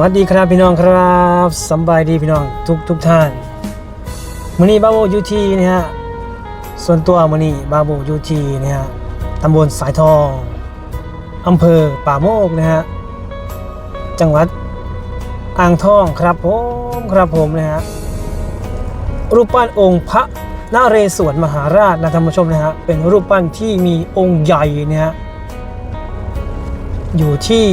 วัสดีครับพี่น้องครับสบายดีพี่น้องทุกทุกท่านมื้อนี้บาโบอยู่ที่นะฮะส่วนตัวมื้อนี้บาโบอยู่ที่นะฮะตำบลสายทองอำเภอป่าโมกนะฮะจังหวัดอ่างทองครับผมครับผมนะฮะรูปปั้นองค์พระนาเรศวรมหาราชนะท่านผู้ชมนะฮะเป็นรูปปั้นที่มีองค์ใหญ่นะฮะอยู่ที่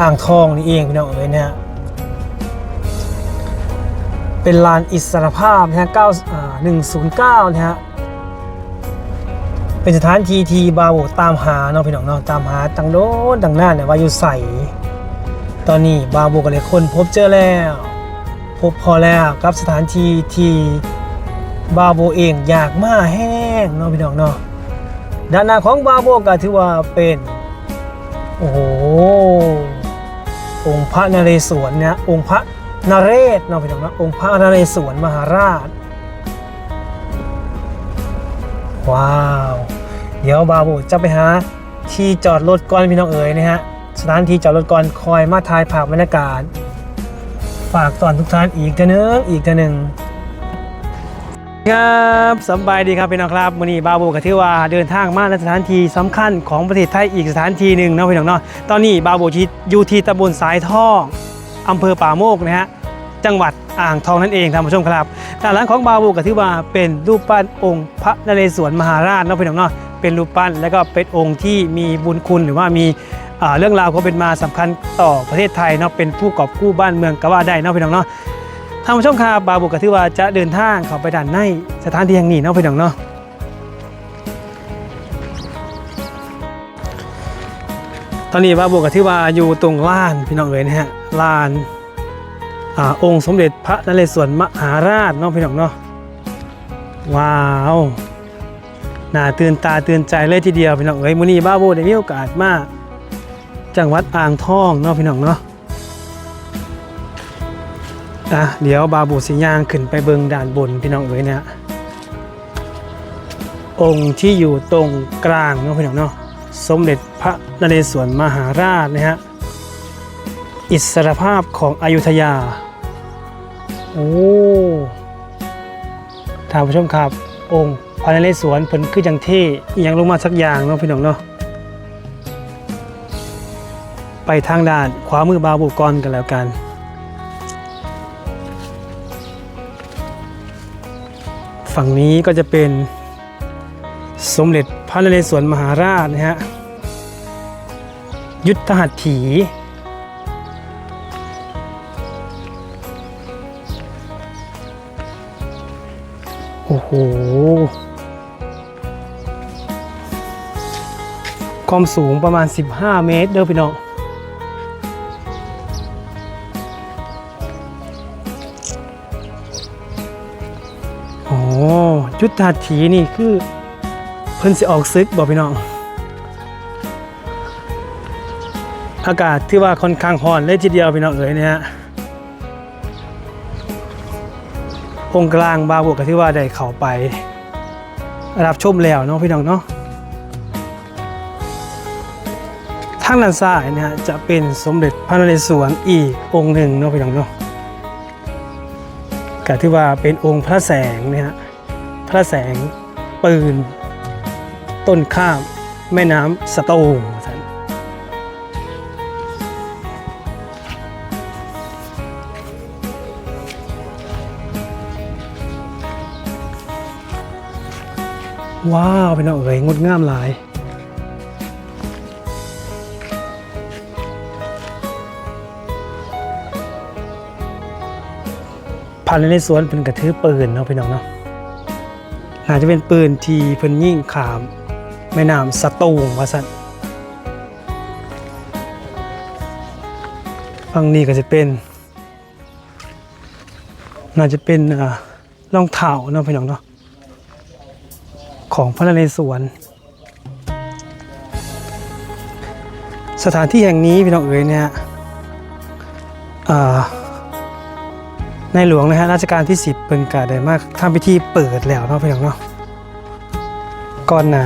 อ่างทองนี่เองพี่น้องเอ๋ยเนี่ยเป็นลานอิสรภาพนะฮะ9อ่า109นะฮะเป็นสถานที่ที่บาโบตามหาเนาะพี่น้องเนาะตามหาตังโดนตังหน้าเนี่ยว่าอยู่ใสตอนนี้บาโบก็เลยคนพบเจอแล้ว พบพอแล้วกับสถานที่ที่บาโบเองอยากมาแห้งเนาะพี่น้องเนาะด้านหน้าของบาโบก็ถือว่าเป็น โอ้โห องค์พระนเรศวรเนี่ยองค์พระนเรศเนาะพี่น้องนะองค์พระนเรศวรมหาราช ว้าว เดี๋ยวบาบูจะไปหาที่จอดรถก่อนพี่น้องเอ๋ยนะฮะสถานที่จอดรถก่อนคอยมาทายภาพบรรยากาศ ฝากตอนทุกท่านอีกกันนึงอีกเทอนึง ครับสบายดีครับพี่น้องครับวันนี้บาบูกับที่ว่าเดินทางมาในสถานที่สำคัญของประเทศไทยอีกสถานที่หนึ่งนะพี่น้องเนาะตอนนี้บาบูที่อยู่ที่ตำบลสายท่องอำเภอป่าโมกนะฮะจังหวัดอ่างทองนั่นเองท่านผู้ชมครับด้านหลังของบาบูกับที่ว่าเป็นรูปปั้นองค์พระนเรศวรมหาราชนะพี่น้องเนาะเป็นรูปปั้นแล้วก็เป็นองค์ที่มีบุญคุณหรือว่ามีเรื่องราวความเป็นมาสำคัญต่อประเทศไทยเนาะเป็นผู้กอบกู้บ้านเมืองก็ว่าได้เนาะพี่น้องเนาะ ท่านผู้ชมครับบาบุกก็ถือว่าจะเดินทางเข้าไปด้านในสถานที่แห่งนี้เนาะพี่น้องเนาะตอนนี้บาบุกก็ถือว่าอยู่ตรงลานพี่น้องเอ๋ยนะฮะลานอ่าองค์สมเด็จพระนเรศวรมหาราชเนาะพี่น้องเนาะว้าวน่าตื่นตาตื่นใจเลยทีเดียวพี่น้องเอ๋ยมื้อนี้บาบุได้มีโอกาสมาจังหวัดอ่างทองเนาะพี่น้องเนาะ อะเดี๋ยวบาบูสิย่างขึ้นไปเบิงด่านบนพี่น้องเอ๋ยเนี่ยองค์ที่อยู่ตรงกลางเนาะพี่น้องเนาะสมเด็จพระนเรศวรมหาราชนะฮะอิสรภาพของอยุธยา โอ้ท่านผู้ชมครับ องค์พระนเรศวรเพิ่นคือจังเท่ยังลงมาสักอย่างเนาะพี่น้องเนาะไปทางด้านขวามือบาบูก่อนกันแล้วกัน ฝั่งนี้ก็จะเป็นสมเด็จพระนเรศวรมหาราชนะฮะยุทธหัตถี โอ้โห ความสูงประมาณ 15 เมตรเด้อพี่น้อง ยุทธาถีนี่คือ เพิ่นสิออกซึกบอกพี่น้อง อากาศที่ว่าค่อนข้างร้อนเลยทีเดียวพี่น้องเอ๋ยเนี่ยฮะองกลางบาบวกกับที่ว่าได้เข้าไปรับชมแล้วเนาะพี่น้องเนาะทางด้านซ้ายเนี่ยฮะจะเป็นสมเด็จพระนเรศวรอีกองค์หนึ่งเนาะพี่น้องเนาะก็ที่ว่าเป็นองค์พระแสงเนี่ยฮะ พระแสง ปืน ต้นข้าม แม่น้ำสะโตงว้าวเป็นเอาเอ๋ยงดงามหลายพันในสวนเป็นกระทือปืนเนาะพี่น้องเนาะ น่าจะเป็นปืนที่เพิ่นยิงขาม แม่น้ำสตูงว่าสั่นฝั่งนี้ก็จะเป็น น่าจะเป็นอ่ารองเท้าเนาะพี่น้องเนาะของพระนเรศวรสถานที่แห่งนี้พี่น้องเอ๋ยเนี่ยอ่า ในหลวงนะฮะรัชกาลที่ 10 เป็นการได้มากทำพิธีเปิดแล้วเนาะพี่น้องเนาะก่อนหน้า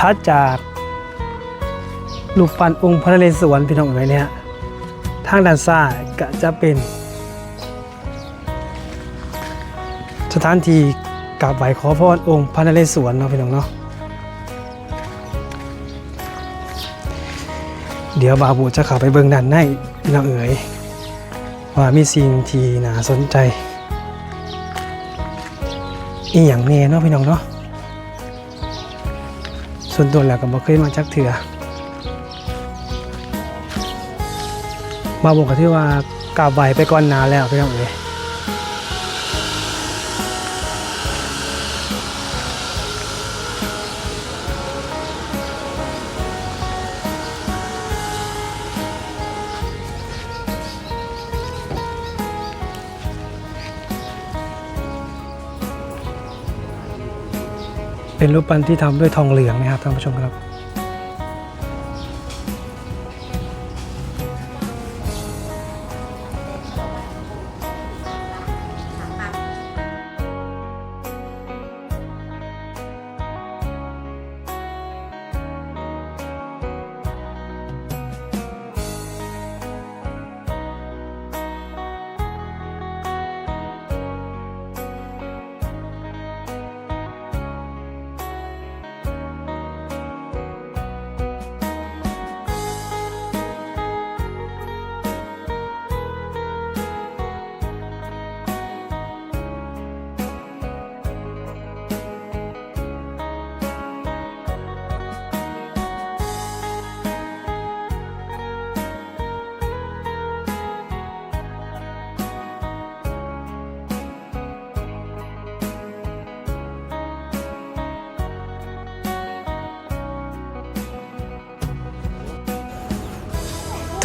ทัดจากรูปปั้นองค์พระนเรศวรพี่น้องเอ๋ยเนี่ยทางด้านซ้ายก็จะเป็น สถานที่กราบไหว้ขอพรองค์พระนเรศวรเนาะพี่น้องเนาะ เดี๋ยวบาบูจะเข้าไปเบิ่งด้านในพี่น้องเอ๋ยว่ามีสิ่งที่น่าสนใจอีหยังแน่เนาะพี่น้องเนาะส่วนตัวแล้วก็บ่เคยมาจักเถื่อบาบูก็ที่ว่ากราบไหวไปก่อนนานแล้วพี่น้องเอ๋ย เป็นรูปปั้นที่ทำด้วยทองเหลืองนะครับท่านผู้ชมครับ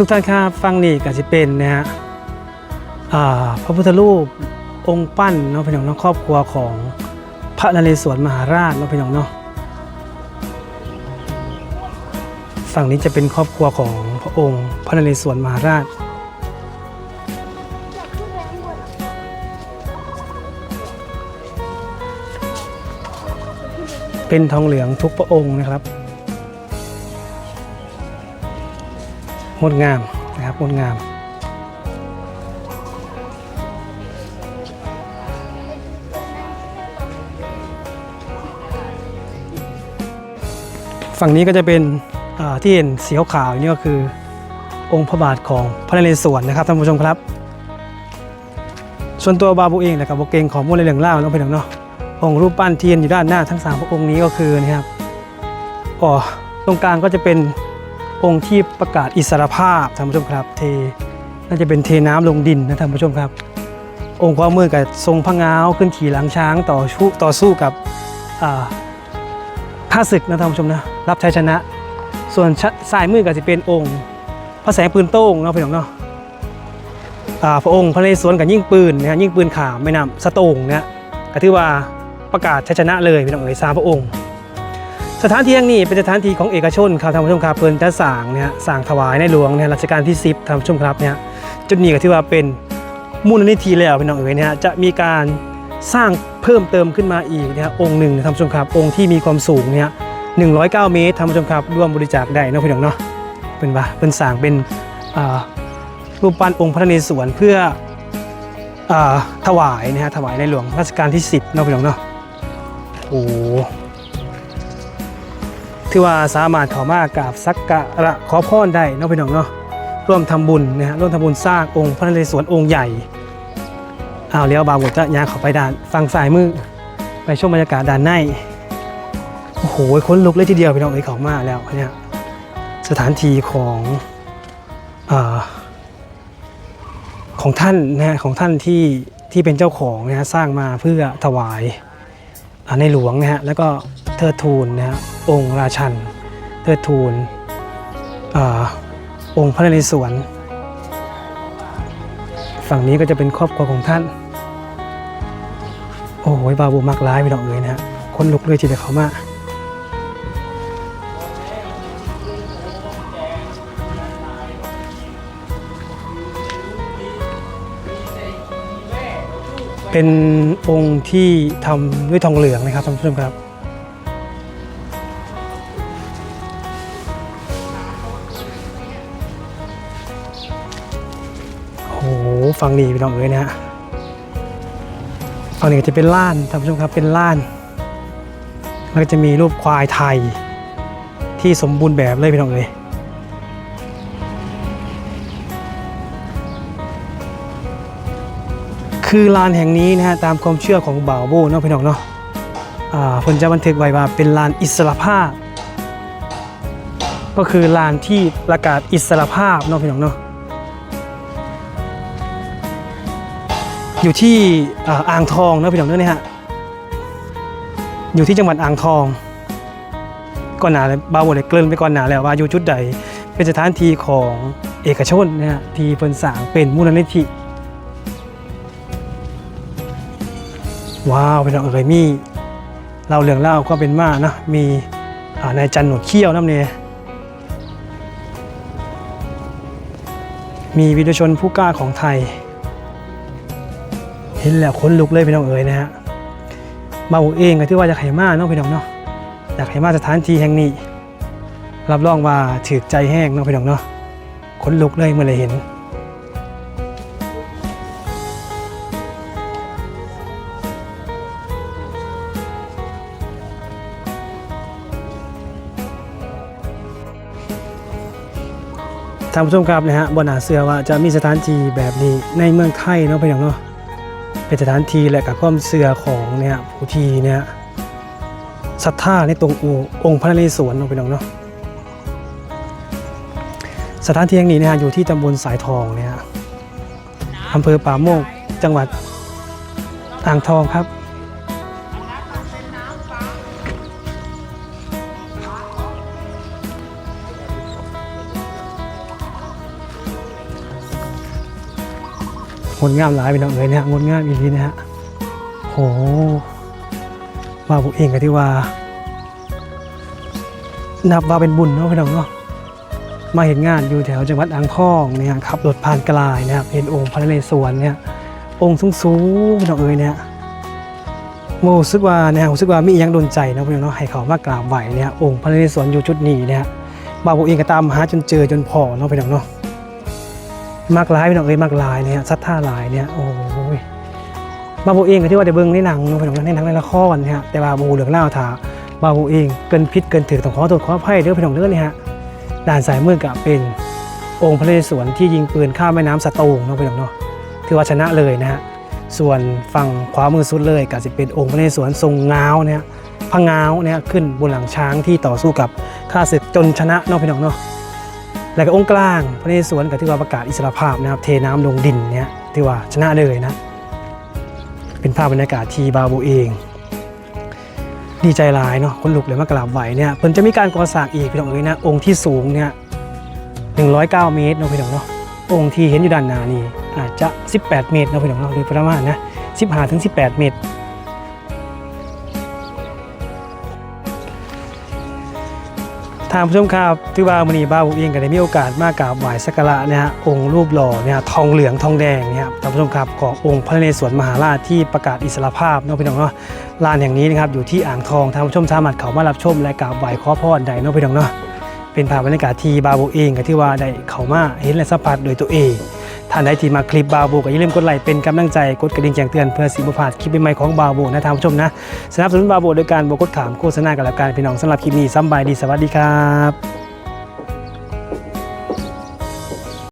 ทุกท่านครับฟังนี่ก็จะเป็นนะฮะอ่าพระพุทธรูปองค์ปั้นเนาะพี่น้องเนาะครอบครัวของพระนเรศวรมหาราชเนาะพี่น้องเนาะฝั่งนี้จะเป็นครอบครัวของพระองค์ พระนเรศวรมหาราช เป็นทองเหลืองทุกพระองค์นะครับ งดงามนะครับงดงาม ฝั่งนี้ก็จะเป็นที่เห็นสีขาวนี่ก็คือองค์พระบาทของพระนเรศวรนะครับท่านผู้ชมครับ ส่วนตัวบาบูเองนะครับโบเกงของมูลเรื่องเล่าเนาะพี่น้องเนาะองค์รูปปั้นเทียนอยู่ด้านหน้าทั้งสามพระองค์นี้ก็คือนะครับอ๋อตรงกลางก็จะเป็น องค์ที่ประกาศอิสรภาพท่านผู้ชมครับ เทน่าจะเป็นเทน้ำลงดินนะท่านผู้ชมครับ องค์ความมือกับทรงพระงาวขึ้นขี่หลังช้างต่อสู้ต่อสู้กับข้าศึกนะท่านผู้ชมนะรับชัยชนะ ส่วนชะซ้ายมือก็จะเป็นองค์ พระแสงปืนโต้งเนาะพี่น้องเนาะพระองค์พระนเรศวรกับยิ่งปืนนะฮะยิ่งปืนขามไม่นำสะโตงนะก็ถือว่าประกาศชัยชนะเลยพี่น้องเอ๋ยสามพระองค์ สถานที่แห่งนี้เป็นสถานที่ของเอกชนครับท่านผู้ชมครับเพิ่นจะสร้างเนี่ยสร้างถวายในหลวงเนี่ยรัชกาลที่ 10ท่านผู้ชมครับเนี่ยจุดนี้ก็ถือว่าเป็นมูลนิธิแล้วพี่น้องเอ๋ยเนี่ยจะมีการสร้างเพิ่มเติมขึ้นมาอีกนะองค์หนึ่งท่านผู้ชมครับองค์ที่มีความสูงเนี่ย109 เมตรท่านผู้ชมครับร่วมบริจาคได้นะพี่น้องเนาะเป็นว่าเป็นสร้างเป็นรูปปั้นองค์พระนเรศวรเพื่ออถวายนะฮะถวายในหลวงรัชกาลที่ 10นะพี่น้องเนาะโอ้ โหที่ว่าสามารถเข้ามากราบสักการะขอพรได้เนาะพี่น้องเนาะร่วมทำบุญนะฮะร่วมทำบุญสร้างองค์พระนเรศวรองค์ใหญ่อาเลี้ยวบาบุจะย่างเข้าไปด้านฝั่งซ้ายมือไปชมบรรยากาศด้านในโอ้โหค้นลุกเลยทีเดียวพี่น้องเอ้ยเขามาแล้วเนี่ยสถานที่ของอของท่านนะฮะของท่านที่ที่เป็นเจ้าของนะฮะสร้างมาเพื่อถวายในหลวงนะฮะแล้วก็ เทิดทูนนะฮะองค์ราชัน เทิดทูนอองค์พระนเรศวร ฝั่งนี้ก็จะเป็นครอบครัวของท่าน โอ้โหบาบูมักร้ายไปดอกเลยนะฮะคนลุกเลยทีเดียวเขามาเป็นองค์ที่ทำด้วยทองเหลืองนะครับท่านผู้ชมครับ ฝั่งนี้พี่น้องเอ๋ยนะฮะฝั่งนี้ก็จะเป็นล้านท่านผู้ชมครับเป็นล้านแล้วก็จะมีรูปควายไทย ที่สมบูรณ์แบบเลยพี่น้องเอ๋ยคือลานแห่งนี้นะฮะตามความเชื่อของบ่าวโบ้เนาะพี่น้องเนาะอ่าเพิ่นจะบันทึกไว้ว่าเป็นลานอิสระภาพ ก็คือลานที่ประกาศอิสระภาพเนาะพี่น้องเนาะ อยู่ที่อ่าอ่างทองนะพี่น้องเนอะเนี่ยฮะอยู่ที่จังหวัดอ่างทองก่อนหนาเลยบาวหมดเลยเกริ่นไปก่อนหนาแล้วว่าอยู่จุดใดเป็นสถานที่ของเอกชนนะฮะที่เพิ่นสร้างเป็นมูลนิธิว้าวพี่น้องเอ๋ยมีเราเรื่องเล่าก็เป็นมานะมีนายจันหนวดเขี้ยวน้ำเนี่ยมีวิทยชนผู้กล้าของไทย เห็นแล้วขนลุกเลยพี่น้องเอ๋ยนะฮะมาอูเองก็ที่ว่าจะไขมาเนาะพี่น้องเนาะอยากไขมาสถานที่แห่งนี้ รับรองว่าถือใจแห้งเนาะพี่น้องเนาะขนลุกเลยเมื่อไรเห็นท่านผู้ชมครับนะฮะบนหนาเสือว่าจะมีสถานที่แบบนี้ในเมืองไทยเนาะพี่น้องเนาะ เป็นสถานที่และกับความเสื่อของเนี่ยผู้ที่เนี่ยศรัทธาในตรงองค์พระนเรศวรเอาไปน้องเนาะสถานที่แห่งนี้นะฮะอยู่ที่ตำบลสายทองเนี่ยอำเภอป่าโมกจังหวัดอ่างทองครับ งดงามหลายพี่น้องเอ๋ยนะฮะงดงามอีกทีนะฮะโหว่าผมเองก็ที่ว่า นับว่าเป็นบุญเนาะพี่น้องเนาะมาเห็นงานอยู่แถวจังหวัดอ่างทองเนี่ยขับรถผ่านกลายนะครับเห็นองค์พระนเรศวรเนี่ยองค์สูงสูงพี่น้องเอ๋ยเนี่ยโมรู้สึกว่าเนี่ยรู้สึกว่ามีอหยังโดนใจเนาะพี่น้องเนาะให้เขามากราบไหวเนี่ยองค์พระนเรศวรอยู่จุดนี้เนี่ยบ่าวผมเองก็ตามหาจนเจอจนพอเนาะพี่น้องเนาะ มากลายพี่น้องเอ้ยมากลายเนี่ยซัดท่าหลายเนี่ยโอ้ยบาโบเองก็ที่ว่าได้เบิ่งในหนังนาะพี่น้องในหนังในละครเนี่ยแต่ว่าโบเหลืองเล่าถาบาโบเองเกินพิษเกินถือต้องขอโทษขออภัยเด้อพี่น้องเด้อเนี่ยฮะด้านซ้ายมือก็เป็นองค์พระนเรศวรที่ยิงปืนข้ามแม่น้ำสะโตงเนาะพี่น้องเนาะถือว่าชนะเลยนะฮะส่วนฝั่งขวามือสุดเลยก็จะเป็นองค์พระนเรศวรทรงเงาเนี่ยพงง้าเนี่ยขึ้นบนหลังช้างที่ต่อสู้กับข้าศึกจนชนะเนาะพี่น้องเนาะ แล้วก็องค์กลางพระนเรศวรก็ที่ว่าประกาศอิสรภาพนะครับเทน้ำลงดินเนี่ยที่ว่าชนะเลยนะ เป็นภาพบรรยากาศที่บาโบเอง ดีใจหลายเนาะคนลุกเลยมากราบไหวเนี่ยเพิ่นจะมีการก่อสร้างอีกพี่น้องเอ้ยนะองค์ที่สูงเนี่ย109 เมตรเนาะพี่น้องเนาะองค์ที่เห็นอยู่ด้านหน้านี่อาจจะ 18 เมตรเนาะพี่น้องเนาะโดยประมาณนะ15ถึง18 เมตร ทางผู้ชมครับที่ว่ามณีบ้าบุเองก็ได้มีโอกาสมากราบไหว้สักการะเนี่ยฮะองค์รูปหล่อเนี่ยทองเหลืองทองแดงเนี่ยท่านผู้ชมครับขององค์พระนเรศวรมหาราชที่ประกาศอิสรภาพเนาะพี่น้องเนาะลานแห่งนี้นะครับอยู่ที่อ่างทองทางผู้ชมสามารถเข้ามารับชมและกราบไหว้ขอพรได้เนาะพี่น้องเนาะเป็นภาพบรรยากาศที่บาโบเองก็ที่ว่าได้เข้ามาเห็นและสัมผัสโดยตัวเอง ท่านใดที่มาคลิปบาวโบก็อย่าลืมกดไลค์เป็นกำลังใจกดกระดิ่งแจ้งเตือนเพื่อสิบพลาดคลิปใหม่ๆของบาวโบนะท่านผู้ชมนะสนับสนุนบาวโบโดยการบกดขามโฆษณากับรายการพี่น้องสำหรับคลิปนี้ซ้ำบายดีสวัสดีครับ